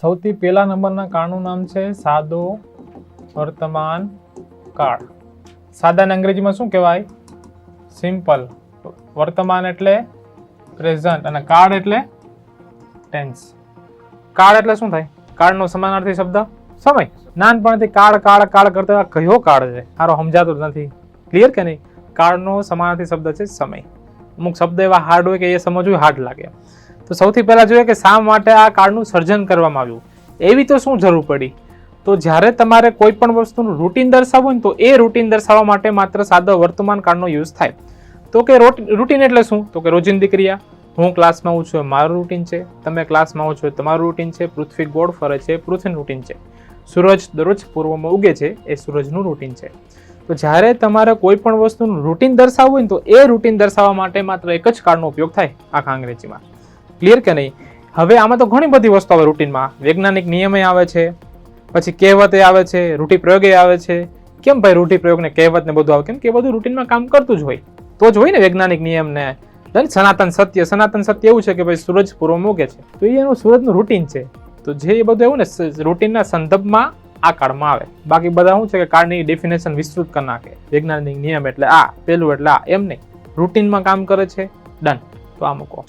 સૌથી પહેલા નંબરના કાળનું નામ છે સાદો વર્તમાન કાળ. સાદાને અંગ્રેજીમાં શું કહેવાય? સિમ્પલ. વર્તમાન એટલે પ્રેઝન્ટ અને કાળ એટલે ટેન્સ. કાળ એટલે શું થાય? કાળનો સમાનાર્થી શબ્દ સમય. નાનપણથી કાળ કાળ કાળ કરતા કયો કાળ છે? સારો સમજાતો નથી. ક્લિયર કે નહીં? કાળનો સમાનાર્થી શબ્દ છે સમય. અમુક શબ્દ એવા હાર્ડ હોય કે એ સમજવું હાર્ડ લાગે. તો સૌથી પહેલાં જોઈએ કે શા માટે આ કાર્ડનું સર્જન કરવામાં આવ્યું? એવી તો શું જરૂર પડી? તો જ્યારે તમારે કોઈ પણ વસ્તુનું રૂટીન દર્શાવવું ને તો એ રૂટીન દર્શાવવા માટે માત્ર સાદો વર્તમાન કાર્ડનો યુઝ થાય. તો કે રૂટીન એટલે શું? તો કે રોજિંદી ક્રિયા. હું ક્લાસમાં આવું છું મારું રૂટીન છે. તમે ક્લાસમાં આવો છો તમારું રૂટીન છે. પૃથ્વી ગોળ ફરે છે પૃથ્વીનું રૂટીન છે. સૂરજ દરરોજ પૂર્વમાં ઉગે છે એ સૂરજનું રૂટીન છે. તો જ્યારે તમારે કોઈ પણ વસ્તુનું રૂટીન દર્શાવવું હોય તો એ રૂટીન દર્શાવવા માટે માત્ર એક જ કાર્ડનો ઉપયોગ થાય આખા અંગ્રેજીમાં. ક્લિયર કે નહીં? હવે આમાં તો ઘણી બધી વસ્તુ આવે રૂટીનમાં. વૈજ્ઞાનિક નિયમે આવે છે, પછી કહેવતે આવે છે, રૂઢિ પ્રયોગે આવે છે. કેમ ભાઈ રૂઢિ પ્રયોગને કહેવતને બધું આવે? કેમ કે બધું રૂટીનમાં કામ કરતું જ હોય. તો જ હોય ને વૈજ્ઞાનિક નિયમને. સનાતન સત્ય સનાતન સત્ય એવું છે કે ભાઈ સૂરજ પૂર્વ મૂકે છે. તો એ એનું સૂરજનું રૂટીન છે. તો જે એ બધું એવું ને રૂટીનના સંદર્ભમાં આ કાળમાં આવે. બાકી બધા શું છે કે કાળની ડેફિનેશન વિસ્તૃત કરી નાખે. વૈજ્ઞાનિક નિયમ એટલે આ, પેલું એટલે આ, એમ નહીં. રૂટીનમાં કામ કરે છે. ડન તો આ મૂકો.